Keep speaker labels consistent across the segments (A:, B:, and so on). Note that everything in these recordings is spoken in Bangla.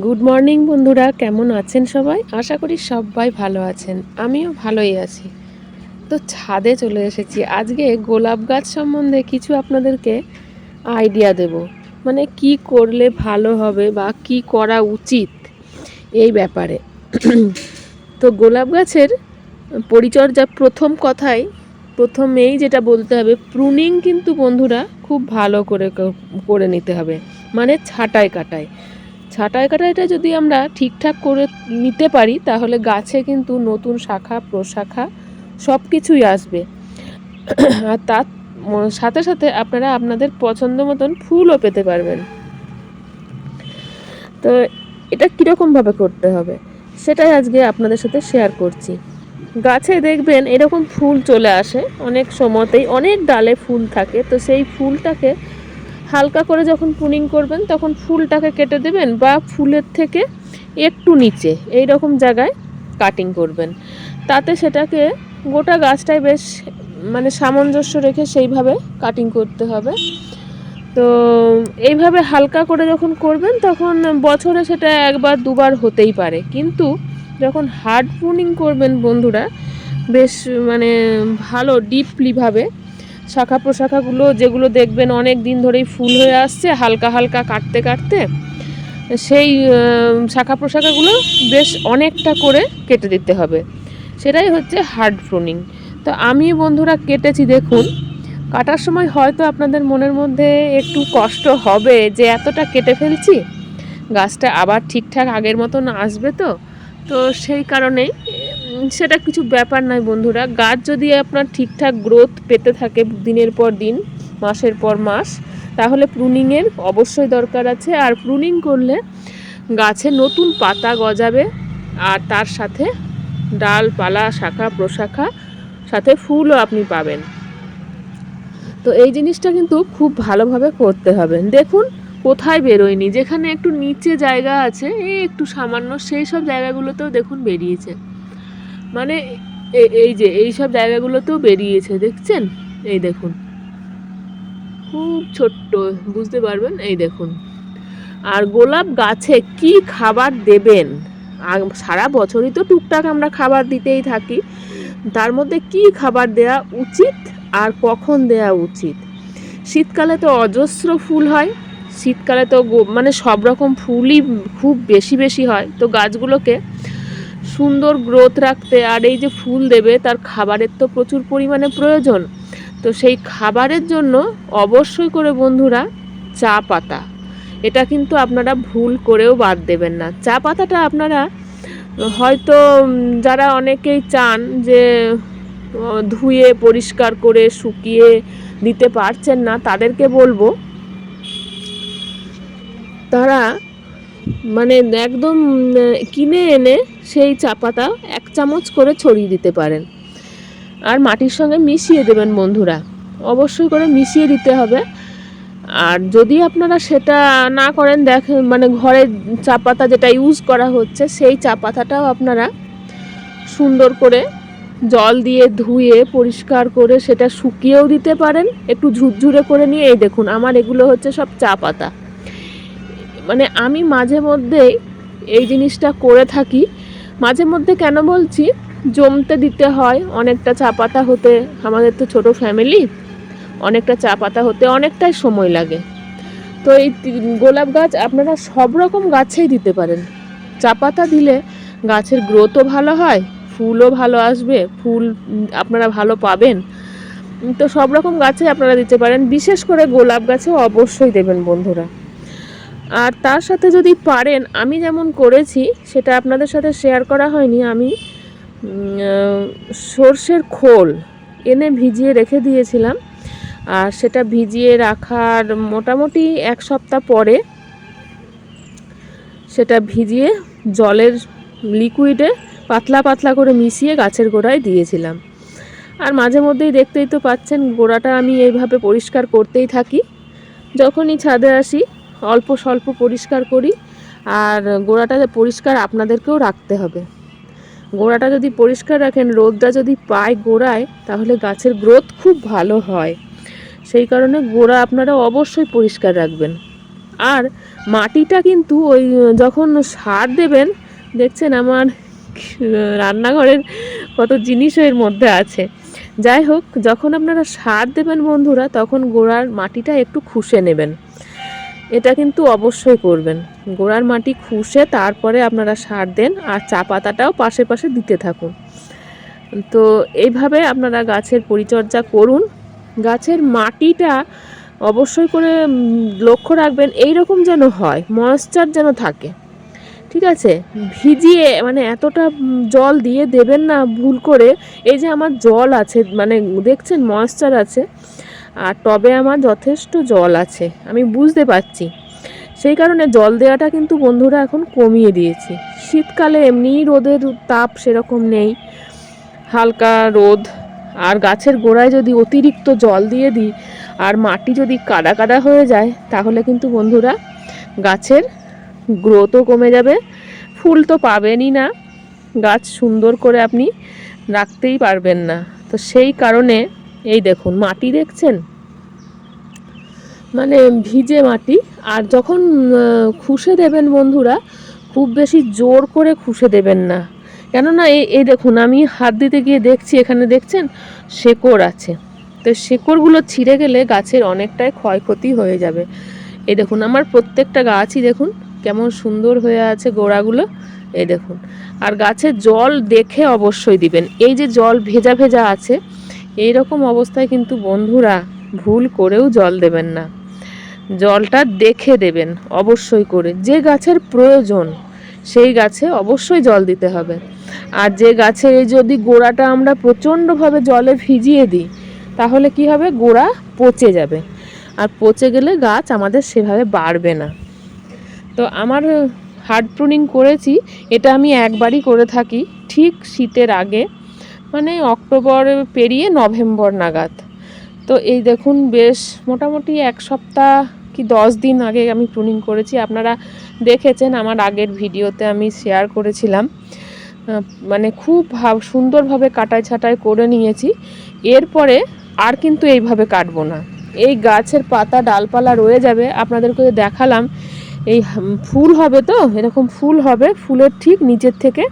A: গুড মর্নিং বন্ধুরা। কেমন আছেন সবাই? আশা করি সবাই ভালো আছেন। আমিও ভালোই আছি। তো ছাদে চলে এসেছি। আজকে গোলাপ গাছ সম্বন্ধে কিছু আপনাদেরকে আইডিয়া দেব। মানে কি করলে ভালো হবে বা কি করা উচিত এই ব্যাপারে। তো গোলাপ গাছের পরিচর্যা প্রথম কথাই, প্রথমেই যেটা বলতে হবে প্রুনিং কিন্তু বন্ধুরা খুব ভালো করে করে নিতে হবে। মানে ছাটাই কাটাই ছাঁটাই কাটাইটা যদি আমরা ঠিকঠাক করে নিতে পারি, তাহলে গাছে কিন্তু নতুন শাখা, প্রশাখা সব কিছুই আসবে। আর তার সাথে সাথে আপনারা আপনাদের পছন্দ মতন ফুলও পেতে পারবেন। তো এটা কীরকমভাবে করতে হবে, সেটাই আজকে আপনাদের সাথে শেয়ার করছি। গাছে দেখবেন এরকম ফুল চলে আসে, অনেক সময়তেই অনেক ডালে ফুল থাকে, তো সেই ফুলটাকে হালকা করে যখন পুনিং করবেন, তখন ফুলটাকে কেটে দেবেন বা ফুলের থেকে একটু নিচে এই রকম জায়গায় কাটিং করবেন। তাতে সেটাকে গোটা গাছটাই বেশ মানে সামঞ্জস্য রেখে সেইভাবে কাটিং করতে হবে। তো এইভাবে হালকা করে যখন করবেন, তখন বছরে সেটা একবার, দুবার হতেই পারে। কিন্তু যখন হার্ড পুনিং করবেন বন্ধুরা, বেশ মানে ভালো ডিপলিভাবে শাখা প্রশাখাগুলো যেগুলো দেখবেন অনেক দিন ধরেই ফুল হয়ে আসছে, হালকা হালকা কাটতে কাটতে সেই শাখা প্রশাখাগুলো বেশ অনেকটা করে কেটে দিতে হবে। সেটাই হচ্ছে হার্ড প্রুনিং। তো আমি বন্ধুরা কেটেছি দেখুন, কাটার সময় হয়তো আপনাদের মনের মধ্যে একটু কষ্ট হবে যে এতটা কেটে ফেলছি, গাছটা আবার ঠিকঠাক আগের মতন আসবে তো তো সেই কারণেই সেটা কিছু ব্যাপার নয় বন্ধুরা। গাছ যদি আপনার ঠিকঠাক গ্রোথ পেতে থাকে দিনের পর দিন, মাসের পর মাস, তাহলে প্রুনিংয়ের অবশ্যই দরকার আছে। আর প্রুনিং করলে গাছে নতুন পাতা গজাবে, আর তার সাথে ডালপালা শাখা, প্রশাখা, সাথে ফুলও আপনি পাবেন। তো এই জিনিসটা কিন্তু খুব ভালোভাবে করতে হবে। দেখুন, কোথায় বেরোয়নি? যেখানে একটু নিচে জায়গা আছে, এই একটু সামান্য, সেই সব জায়গাগুলোতেও দেখুন বেরিয়েছে। মানে এই যে, এই সব জায়গাগুলোতেও বেরিয়েছে, দেখছেন? এই দেখুন। খুব ছোট্ট, বুঝতে পারবেন? এই দেখুন। আর গোলাপ গাছে কি খাবার দেবেন? সারা বছরই তো টুকটাক আমরা খাবার দিতেই থাকি। তার মধ্যে কি খাবার দেওয়া উচিত আর কখন দেওয়া উচিত? শীতকালে তো অজস্র ফুল হয়। শীতকালে তো মানে সব রকম ফুলই খুব বেশি বেশি হয়। তো গাছগুলোকে সুন্দর গ্রোথ রাখতে আর এই যে ফুল দেবে, তার খাবারের তো প্রচুর পরিমাণে প্রয়োজন। তো সেই খাবারের জন্য অবশ্যই করে বন্ধুরা চা পাতা। এটা কিন্তু আপনারা ভুল করেও বাদ দেবেন না। চা পাতাটা আপনারা হয়তো যারা অনেকেই চান যে ধুয়ে, পরিষ্কার করে, শুকিয়ে দিতে পারছেন না, তাদেরকে বলব, তারা মানে একদম কিনে এনে সেই চা পাতা এক চামচ করে ছড়িয়ে দিতে পারেন। আর মাটির সঙ্গে মিশিয়ে দেবেন বন্ধুরা। অবশ্যই করে মিশিয়ে দিতে হবে। আর যদি আপনারা সেটা না করেন দেখেন মানে ঘরে চা পাতা যেটা ইউজ করা হচ্ছে, সেই চা পাতাটাও আপনারা সুন্দর করে জল দিয়ে ধুয়ে, পরিষ্কার করে সেটা শুকিয়েও দিতে পারেন। একটু ঝুরঝুরে করে নিয়ে, এই দেখুন, আমার এগুলো হচ্ছে সব চা পাতা। মানে আমি মাঝে মধ্যেই এই জিনিসটা করে থাকি। মাঝে মধ্যে কেন বলছি, জমতে দিতে হয়, অনেকটা চা পাতা হতে, আমাদের তো ছোট ফ্যামিলি অনেকটা চা পাতা হতে অনেকটাই সময় লাগে। তো এই গোলাপ গাছ আপনারা সব রকম গাছেই দিতে পারেন। চা পাতা দিলে গাছের গ্রোথও ভালো হয়, ফুলও ভালো আসবে, ফুল আপনারা ভালো পাবেন। তো সব রকম গাছে আপনারা দিতে পারেন। বিশেষ করে গোলাপ গাছে অবশ্যই দেবেন বন্ধুরা। আর তার সাথে যদি পারেন, আমি যেমন করেছি, সেটা আপনাদের সাথে শেয়ার করা হয়নি, আমি সর্ষের খোল এনে ভিজিয়ে রেখে দিয়েছিলাম। আর সেটা ভিজিয়ে রাখার মোটামুটি এক সপ্তাহ পরে সেটা ভিজিয়ে জলের লিকুইডে পাতলা পাতলা করে মিশিয়ে গাছের গোড়ায় দিয়েছিলাম। আর মাঝে মধ্যেই দেখতেই তো পাচ্ছেন, গোড়াটা আমি এইভাবে পরিষ্কার করতেই থাকি। যখনই ছাদে আসি অল্প স্বল্প পরিষ্কার করি আর গোড়াটা পরিষ্কার আপনাদেরকেও রাখতে হবে। গোড়াটা যদি পরিষ্কার রাখেন, রোদটা যদি পায় গোড়ায়, তাহলে গাছের গ্রোথ খুব ভালো হয়। সেই কারণে গোড়া আপনারা অবশ্যই পরিষ্কার রাখবেন। আর মাটিটা কিন্তু ওই যখন সার দেবেন, দেখছেন আমার রান্নাঘরের কত জিনিসও এর মধ্যে আছে। যাই হোক, যখন আপনারা সার দেবেন বন্ধুরা, তখন গোড়ার মাটিটা একটু খুশে নেবেন। এটা কিন্তু অবশ্যই করবেন। গোড়ার মাটি খুশে তারপরে আপনারা সার দেন আর চা পাতাটাও পাশে পাশে দিতে থাকুন। তো এইভাবে আপনারা গাছের পরিচর্যা করুন। গাছের মাটিটা অবশ্যই করে লক্ষ্য রাখবেন এই রকম যেন হয় ময়েশ্চার যেন থাকে। ঠিক আছে? ভিজিয়ে মানে এতটা জল দিয়ে দেবেন না ভুল করে। এই যে আমার জল আছে মানে দেখছেন ময়েশ্চার আছে। আর টবে আমার যথেষ্ট জল আছে, আমি বুঝতে পারছি। সেই কারণে জল দেওয়াটা কিন্তু বন্ধুরা এখন কমিয়ে দিয়েছি। শীতকালে এমনিই রোদের তাপ সেরকম নেই। হালকা রোদ, আর গাছের গোড়ায় যদি অতিরিক্ত জল দিয়ে দিই, আর মাটি যদি কাদা কাদা হয়ে যায়, তাহলে কিন্তু বন্ধুরা গাছের গ্রোথও কমে যাবে। ফুল তো পাবেনই না, গাছ সুন্দর করে আপনি রাখতেই পারবেন না। তো সেই কারণে এই দেখুন, মাটি দেখছেন? মানে ভিজে মাটি। আর যখন খুশে দেবেন বন্ধুরা, খুব বেশি জোর করে খুশে দেবেন না। কেননা এই এই দেখুন, আমি হাত দিতে গিয়ে দেখছি, এখানে দেখছেন, শেকড় আছে। তো শেকড়গুলো ছিঁড়ে গেলে গাছের অনেকটাই ক্ষয়ক্ষতি হয়ে যাবে। এই দেখুন, আমার প্রত্যেকটা গাছই দেখুন, কেমন সুন্দর হয়ে আছে গোড়াগুলো। এই দেখুন, আর গাছে জল দেখে অবশ্যই দিবেন। এই যে জল ভেজা ভেজা আছে এই রকম অবস্থায় কিন্তু বন্ধুরা ভুল করেও জল দেবেন না। জলটা দেখে দেবেন, অবশ্যই করে। যে গাছের প্রয়োজন, সেই গাছে অবশ্যই জল দিতে হবে। আর যে গাছে যদি গোড়াটা আমরা প্রচণ্ডভাবে জলে ভিজিয়ে দিই, তাহলে কি হবে? গোড়া পচে যাবে। আর পচে গেলে গাছ আমাদের সেভাবে বাড়বে না। তো আমার হার্ড প্রুনিং করেছি, এটা আমি একবারই করে থাকি। ঠিক শীতের আগে মানে অক্টোবর পেরিয়ে নভেম্বর নাগাদ। তো এই দেখুন, বেশ মোটামুটি এক সপ্তাহ কি দশ দিন আগে আমি প্রুনিং করেছি। আপনারা দেখেছেন আমার আগের ভিডিওতে আমি শেয়ার করেছিলাম। মানে খুব ভাব, সুন্দরভাবে কাটাই ছাটাই করে নিয়েছি। এরপরে আর কিন্তু এইভাবে কাটবো না। এই গাছের পাতা ডালপালা রয়ে যাবে। আপনাদেরকে দেখালাম, এই ফুল হবে তো? এরকম ফুল হবে। ফুলের ঠিক নিচের থেকে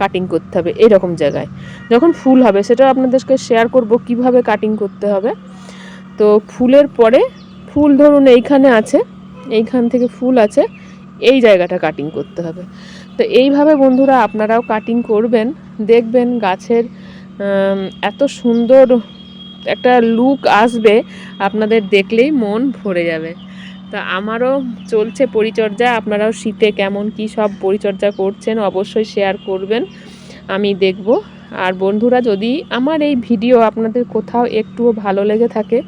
A: কাটিং করতে হবে, এরকম জায়গায়। যখন ফুল হবে, সেটা আপনাদেরকে শেয়ার করব কীভাবে কাটিং করতে হবে। তো ফুলের পরে, ফুল ধরুন এইখানে আছে, এইখান থেকে ফুল আছে, এই জায়গাটা কাটিং করতে হবে। তো এইভাবে বন্ধুরা আপনারাও কাটিং করবেন, দেখবেন গাছের এত সুন্দর একটা লুক আসবে, আপনাদের দেখলেই মন ভরে যাবে। তা আমারও চলছে পরিচর্যা, আপনারাও শীতে কেমন কি সব পরিচর্যা করছেন অবশ্যই শেয়ার করবেন, আমি দেখব। আর বন্ধুরা, যদি আমার এই ভিডিও আপনাদের কোথাও একটুও ভালো লেগে থাকে,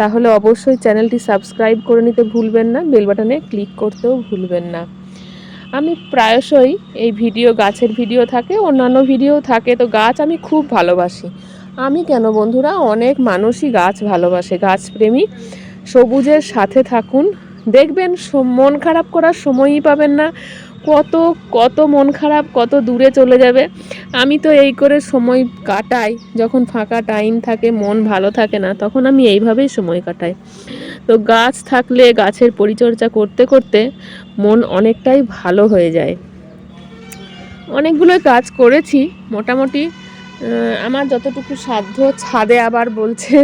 A: তাহলে অবশ্যই চ্যানেলটি সাবস্ক্রাইব করে নিতে ভুলবেন না বেল বাটনে ক্লিক করতেও ভুলবেন না। আমি প্রায়শই এই ভিডিও গাছের ভিডিও থাকে, অন্যান্য ভিডিও থাকে, তো গাছ আমি খুব ভালোবাসি। আমি কেন বন্ধুরা, অনেক মানুষই গাছ ভালোবাসে গাছপ্রেমী সবুজের সাথে থাকুন দেখবেন মন খারাপ করার সময়ই পাবেন না। কত কত মন খারাপ, কত দূরে চলে যাবে। আমি তো এই করে সময় কাটাই। যখন ফাঁকা টাইম থাকে, মন ভালো থাকে না, তখন আমি এইভাবেই সময় কাটাই। তো গাছ থাকলে গাছের পরিচর্যা করতে করতে মন অনেকটাই ভালো হয়ে যায়। অনেকগুলো কাজ করেছি, মোটামুটি আমার যতটুকু সাধ্য, ছাদে আবার বলছে,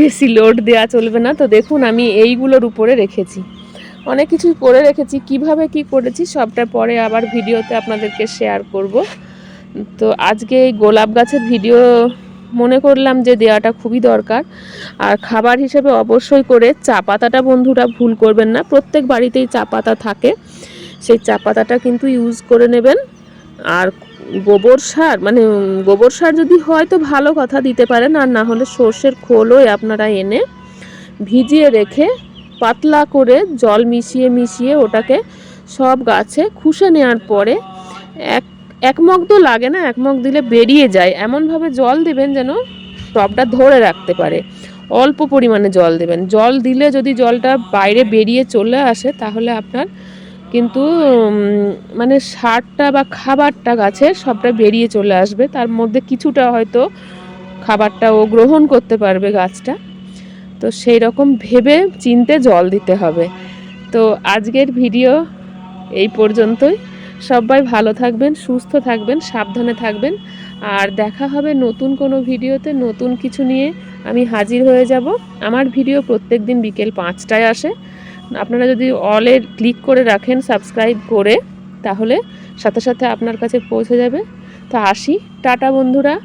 A: বেশি লোড দেওয়া চলবে না। তো দেখুন, আমি এইগুলোর উপরে রেখেছি। অনেক কিছুই করে রেখেছি, কীভাবে কি করেছি সবটা পরে আবার ভিডিওতে আপনাদেরকে শেয়ার করব। তো আজকে এই গোলাপ গাছের ভিডিও মনে করলাম যে দেওয়াটা খুবই দরকার। আর খাবার হিসেবে অবশ্যই করে চা পাতাটা বন্ধুরা ভুল করবেন না, প্রত্যেক বাড়িতেই চা পাতা থাকে। সেই চা পাতাটা কিন্তু ইউজ করে নেবেন। আর গোবর সার মানে গোবর সার যদি হয় তো ভালো কথা দিতে পারেন, আর না হলে সর্ষের খোলই আপনারা এনে ভিজিয়ে রেখে পাতলা করে জল মিশিয়ে মিশিয়ে ওটাকে সব গাছে খুশে নেওয়ার পরে এক এক মগ তো লাগে না, এক মগ দিলে বেরিয়ে যায়। এমনভাবে জল দেবেন যেন টবটা ধরে রাখতে পারে। অল্প পরিমাণে জল দেবেন। জল দিলে যদি জলটা বাইরে বেরিয়ে চলে আসে, তাহলে আপনার কিন্তু মানে সারটা বা খাবারটা গাছের সবটা বেরিয়ে চলে আসবে। তার মধ্যে কিছুটা হয়তো খাবারটা ও গ্রহণ করতে পারবে গাছটা। তো সেই রকম ভেবে চিনতে জল দিতে হবে। তো আজকের ভিডিও এই পর্যন্তই। সবাই ভালো থাকবেন, সুস্থ থাকবেন, সাবধানে থাকবেন। আর দেখা হবে নতুন কোনো ভিডিওতে নতুন কিছু নিয়ে। আমি হাজির হয়ে যাব। আমার ভিডিও প্রত্যেক দিন বিকেল পাঁচটায় আসে। আপনারা যদি অলে ক্লিক করে রাখেন সাবস্ক্রাইব করে, তাহলে সাথে সাথে আপনার কাছে পৌঁছে যাবে। তো আসি। টাটা বন্ধুরা।